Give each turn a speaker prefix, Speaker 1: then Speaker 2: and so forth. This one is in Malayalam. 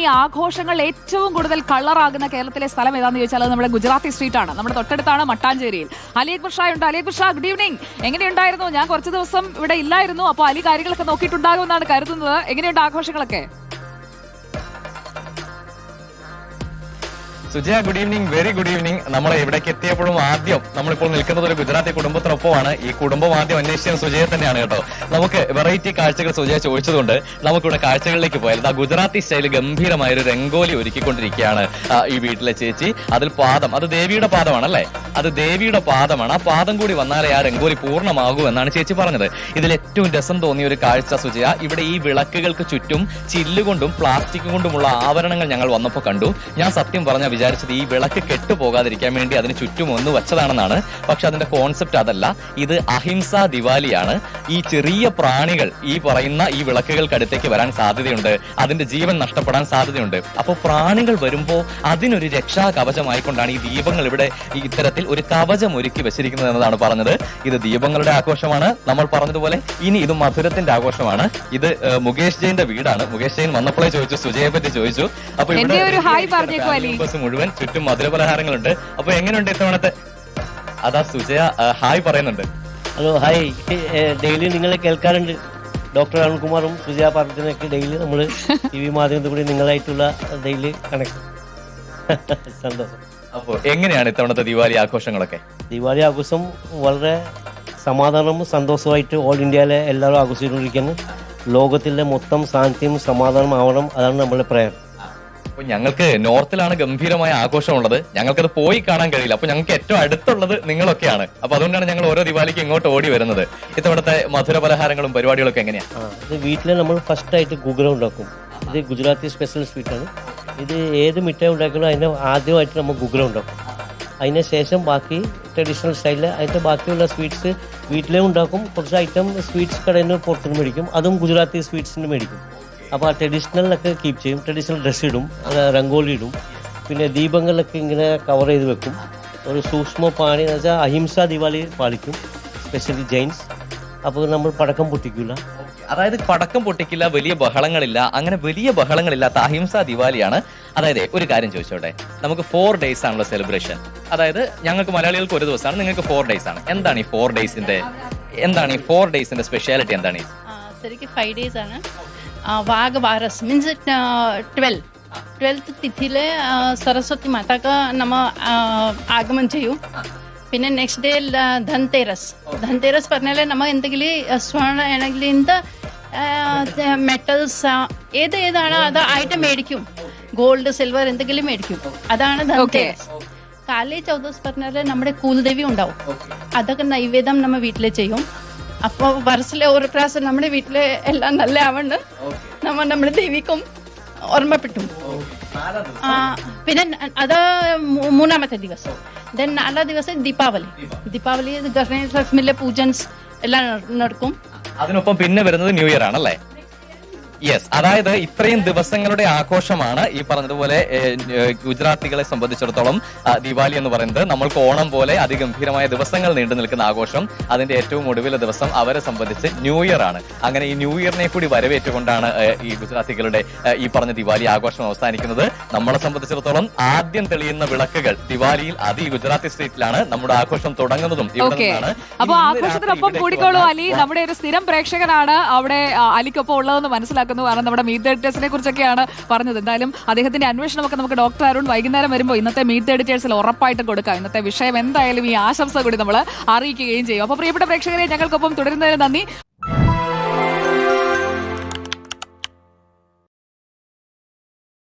Speaker 1: ഇനി ആഘോഷങ്ങൾ ഏറ്റവും കൂടുതൽ കളറാകുന്ന കേരളത്തിലെ സ്ഥലം ഏതാന്ന് ചോദിച്ചാൽ അത് നമ്മുടെ ഗുജറാത്തി സ്ട്രീറ്റ് ആണ് നമ്മുടെ തൊട്ടടുത്താണ് മട്ടാഞ്ചേരിയിൽ. അലി അക്ബർ ഷാ ഉണ്ട്. അലി അക്ബർ ഷാ ഗുഡ് ഈവനിങ് എങ്ങനെയുണ്ടായിരുന്നു? ഞാൻ കുറച്ച് ദിവസം ഇവിടെ ഇല്ലായിരുന്നു. അപ്പോൾ അലി കാര്യങ്ങളൊക്കെ നോക്കിയിട്ടുണ്ടാകുമെന്നാണ് കരുതുന്നത്. എങ്ങനെയുണ്ട് ആഘോഷങ്ങളൊക്കെ?
Speaker 2: Sujaya good evening very good evening നമ്മൾ ഇവിടേക്ക് എത്തിയപ്പോഴും ആദ്യം നമ്മളിപ്പോൾ നിൽക്കുന്നത് ഒരു ഗുജറാത്തി കുടുംബത്തിനൊപ്പമാണ്. ഈ കുടുംബം ആദ്യം അന്വേഷിച്ചത് സുജയെ തന്നെയാണ് കേട്ടോ. നമുക്ക് വെറൈറ്റി കാഴ്ചകൾ സുജയ ചോദിച്ചതുകൊണ്ട് നമുക്കിവിടെ കാഴ്ചകളിലേക്ക് പോയാൽ ആ ഗുജറാത്തി സ്റ്റൈൽ ഗംഭീരമായ ഒരു രംഗോലി ഒരുക്കിക്കൊണ്ടിരിക്കുകയാണ് ഈ വീട്ടിലെ ചേച്ചി. അതിൽ പാദം അത് ദേവിയുടെ പാദമാണല്ലേ? അത് ദേവിയുടെ പാദമാണ്. ആ പാദം കൂടി വന്നാലേ ആ രംഗോലി പൂർണമാകൂ എന്നാണ് ചേച്ചി പറഞ്ഞത്. ഇതിൽ ഏറ്റവും രസം തോന്നിയ ഒരു കാഴ്ച സുജയ ഇവിടെ ഈ വിളക്കുകൾക്ക് ചുറ്റും ചില്ലുകൊണ്ടും പ്ലാസ്റ്റിക് കൊണ്ടുമുള്ള ആവരണങ്ങൾ ഞങ്ങൾ വന്നപ്പോൾ കണ്ടു. ഞാൻ സത്യം പറഞ്ഞ വിചാരിച്ചത് ഈ വിളക്ക് കെട്ടുപോകാതിരിക്കാൻ വേണ്ടി അതിന് ചുറ്റും ഒന്ന് വെച്ചതാണെന്നാണ്. പക്ഷെ അതിന്റെ കോൺസെപ്റ്റ് അതല്ല. ഇത് അഹിംസ ദിവാലിയാണ്. ഈ ചെറിയ പ്രാണികൾ ഈ പറയുന്ന ഈ വിളക്കുകൾക്കടുത്തേക്ക് വരാൻ സാധ്യതയുണ്ട്. അതിന്റെ ജീവൻ നഷ്ടപ്പെടാൻ സാധ്യതയുണ്ട്. അപ്പോൾ പ്രാണികൾ വരുമ്പോൾ അതിനൊരു രക്ഷാ കവചമായിക്കൊണ്ടാണ് ഈ ദീപങ്ങൾ ഇവിടെ ഈ ഇത്തരത്തിൽ ഒരു കവചം ഒരുക്കി വെച്ചിരിക്കുന്നത് എന്നതാണ് പറഞ്ഞത്. ഇത് ദീപങ്ങളുടെ ആഘോഷമാണ്. നമ്മൾ പറഞ്ഞതുപോലെ ഇനി ഇത് മധുരത്തിന്റെ ആഘോഷമാണ്. ഇത് മുകേഷ് ജയിന്റെ വീടാണ്. മുകേഷ് ജയിൻ വന്നപ്പോഴേ ചോദിച്ചു സുജയെ പറ്റി ചോദിച്ചു. അപ്പൊ ഇവിടെ മുഴുവൻ ചുറ്റും മധുര പലഹാരങ്ങളുണ്ട് അപ്പൊ എങ്ങനെയുണ്ട് ഇത്തവണത്തെ? അതാ സുജയ ഹായ് പറയുന്നുണ്ട്.
Speaker 3: Hello hi. ഡെയിലി നിങ്ങളെ കേൾക്കാറുണ്ട്. ഡോക്ടർ അരുൺകുമാറും സുജയ പാർട്ടിനൊക്കെ ഡെയിലി നമ്മൾ ടി വി മാധ്യമത്തിൽ കൂടി നിങ്ങളായിട്ടുള്ള ഡെയിലി കണക്ട് സന്തോഷം.
Speaker 2: അപ്പൊ എങ്ങനെയാണ് ഇത്തവണത്തെ ദിവാലി ആഘോഷങ്ങളൊക്കെ?
Speaker 3: ദിവാലി ആഘോഷം വളരെ സമാധാനവും സന്തോഷവുമായിട്ട് ഓൾ ഇന്ത്യയിലെ എല്ലാവരും ആഘോഷിച്ചുകൊണ്ടിരിക്കുന്നു ലോകത്തിലെ മൊത്തം ശാന്തിയും സമാധാനം ആവണം അതാണ് നമ്മുടെ പ്രയർ
Speaker 2: അപ്പൊ ഞങ്ങൾക്ക് നോർത്തിലാണ് ഗംഭീരമായ ആഘോഷമുള്ളത്. ഞങ്ങൾക്കത് പോയി കാണാൻ കഴിയില്ല. അപ്പൊ ഞങ്ങൾക്ക് ഏറ്റവും അടുത്തുള്ളത് നിങ്ങളൊക്കെയാണ്. അപ്പൊ അതുകൊണ്ടാണ് ഞങ്ങൾ ഓരോ ദിവാലിക്ക് ഇങ്ങോട്ട് ഓടി വരുന്നത്. ഇത്തവണത്തെ മധുര പലഹാരങ്ങളും പരിപാടികളൊക്കെ
Speaker 3: എങ്ങനെയാണ് ഇത് വീട്ടിൽ നമ്മൾ ഫസ്റ്റ് ആയിട്ട് ഗുഗ്ര ഉണ്ടാക്കും. ഇത് ഗുജറാത്തി സ്പെഷ്യൽ സ്വീറ്റാണ് ഇത് ഏത് മിഠായി ഉണ്ടാക്കണോ അതിന്റെ ആദ്യമായിട്ട് നമ്മൾ ഗുഗ്ര ഉണ്ടാക്കും അതിന് ശേഷം ബാക്കി ട്രഡീഷണൽ സ്റ്റൈലിൽ അതിന്റെ ബാക്കിയുള്ള സ്വീറ്റ്സ് വീട്ടിലേ ഉണ്ടാക്കും. കുറച്ച് ഐറ്റം സ്വീറ്റ്സ് കടയിൽ നിന്ന് പുറത്തുനിന്ന് മേടിക്കും. അതും ഗുജറാത്തി സ്വീറ്റ്സിന് മേടിക്കും. അപ്പോൾ ആ ട്രഡീഷണലൊക്കെ കീപ്പ് ചെയ്യും. ട്രഡീഷണൽ ഡ്രസ്സ് ഇടും രംഗോലി ഇടും. പിന്നെ ദീപങ്ങളിലൊക്കെ ഇങ്ങനെ കവർ ചെയ്ത് വെക്കും. ഒരു സൂക്ഷ്മ പാണി എന്ന് വെച്ചാൽ അഹിംസ ദിവാലി പാലിക്കും സ്പെഷ്യലി ജെയിൻസ്. അപ്പോൾ നമ്മൾ പടക്കം പൊട്ടിക്കില്ല
Speaker 2: അതായത് പടക്കം പൊട്ടിക്കില്ല വലിയ ബഹളങ്ങളില്ല അങ്ങനെ വലിയ ബഹളങ്ങളില്ലാത്ത അഹിംസ ദിവാലിയാണ്. അതായത് ഒരു കാര്യം ചോദിച്ചോട്ടെ? നമുക്ക് ഫോർ ഡേയ്സ് ആണല്ലോ സെലിബ്രേഷൻ അതായത് ഞങ്ങൾക്ക് മലയാളികൾക്ക് ഒരു ദിവസമാണ് നിങ്ങൾക്ക് ഫോർ ഡേയ്സ് ആണ്. എന്താണ് ഈ ഫോർ ഡേയ്സിന്റെ എന്താണ് ഈ ഫോർ ഡേയ്സിന്റെ സ്പെഷ്യാലിറ്റി എന്താണ്
Speaker 4: ഫൈവ് ഡേയ്സ് ആണ്. ആ, Vagh Baras means twelve twelfth തിഥിയിലെ Saraswati മാതാക്ക് നമ്മ ആഗമനം ചെയ്യും. പിന്നെ നെക്സ്റ്റ് ഡേ ധൻതേരസ് ധൻതേരസ് പറഞ്ഞാൽ നമ്മ എന്തെങ്കിലും സ്വർണ ആണെങ്കിലിಂದ മെറ്റൽസ് ഏത് ഏതാണ്? അത് ഐറ്റം മേടിക്കും. ഗോൾഡ് സിൽവർ എന്തെങ്കിലും മേടിക്കും. അതാണ് കാലി ചൗദസ് പറഞ്ഞാൽ നമ്മുടെ കുലദേവി ഉണ്ടാവും. അതൊക്കെ നൈവേദ്യം നമ്മ വീട്ടിൽ ചെയ്യും. അപ്പൊ വർഷത്തിലെ ഒരു പ്രാവശ്യം നമ്മുടെ വീട്ടിലെ എല്ലാം നല്ല ആവണ്ട് നമ്മ നമ്മുടെ ദേവിക്കും ഓർമ്മപ്പെട്ടു. ആ, പിന്നെ അത് മൂന്നാമത്തെ ദിവസം. ദെൻ നാലാം ദിവസം ദീപാവലി. ദീപാവലി. ഗണേശ ലക്ഷ്മിയിലെ പൂജൻസ് എല്ലാം നടക്കും.
Speaker 2: അതിനൊപ്പം പിന്നെ വരുന്നത് ന്യൂ ഇയർ ആണല്ലേ? യെസ് അതായത് ഇത്രയും ദിവസങ്ങളുടെ ആഘോഷമാണ് ഈ പറഞ്ഞതുപോലെ ഗുജറാത്തികളെ സംബന്ധിച്ചിടത്തോളം ദിവാലി എന്ന് പറയുന്നത് നമ്മൾക്ക് ഓണം പോലെ അതിഗംഭീരമായ ദിവസങ്ങൾ നീണ്ടു നിൽക്കുന്ന ആഘോഷം. അതിന്റെ ഏറ്റവും ഒടുവിലെ ദിവസം അവരെ സംബന്ധിച്ച് ന്യൂ ഇയർ ആണ്. അങ്ങനെ ഈ ന്യൂ ഇയറിനെ കൂടി വരവേറ്റുകൊണ്ടാണ് ഈ ഗുജറാത്തികളുടെ ഈ പറഞ്ഞ ദിവാലി ആഘോഷം അവസാനിക്കുന്നത്. നമ്മളെ സംബന്ധിച്ചിടത്തോളം ആദ്യം തെളിയുന്ന വിളക്കുകൾ ദിവാലിയിൽ അത് ഈ ഗുജറാത്തി സ്ട്രീറ്റിലാണ് നമ്മുടെ ആഘോഷം തുടങ്ങുന്നതും. ഇവിടെ നിന്നാണ്
Speaker 1: അപ്പൊ
Speaker 2: ഇനി
Speaker 1: ആഘോഷത്തിനൊപ്പം കൂടിക്കോളൂ അലി. നമ്മുടെ ഒരു സ്ഥിരം പ്രേക്ഷകനാണ് അവിടെ അലിക്കൊപ്പം ഉള്ളതെന്ന് മനസ്സിലാക്കുന്നു കാരണം നമ്മുടെ മീറ്റ് എഡിറ്റേഴ്സിനെ കുറിച്ചൊക്കെയാണ് പറഞ്ഞത്. എന്തായാലും അദ്ദേഹത്തിന്റെ അന്വേഷണമൊക്കെ നമുക്ക് ഡോക്ടർ അരുൺ വൈകുന്നേരം വരുമ്പോൾ ഇന്നത്തെ മീറ്റ് എഡിറ്റേഴ്സിൽ ഉറപ്പായിട്ട് കൊടുക്കാം. ഇന്നത്തെ വിഷയം എന്തായാലും ഈ ആശംസ കൂടി നമ്മൾ അറിയിക്കുകയും ചെയ്യും. അപ്പൊ പ്രിയപ്പെട്ട പ്രേക്ഷകരെ ഞങ്ങൾക്കൊപ്പം തുടരുന്നതിന് നന്ദി.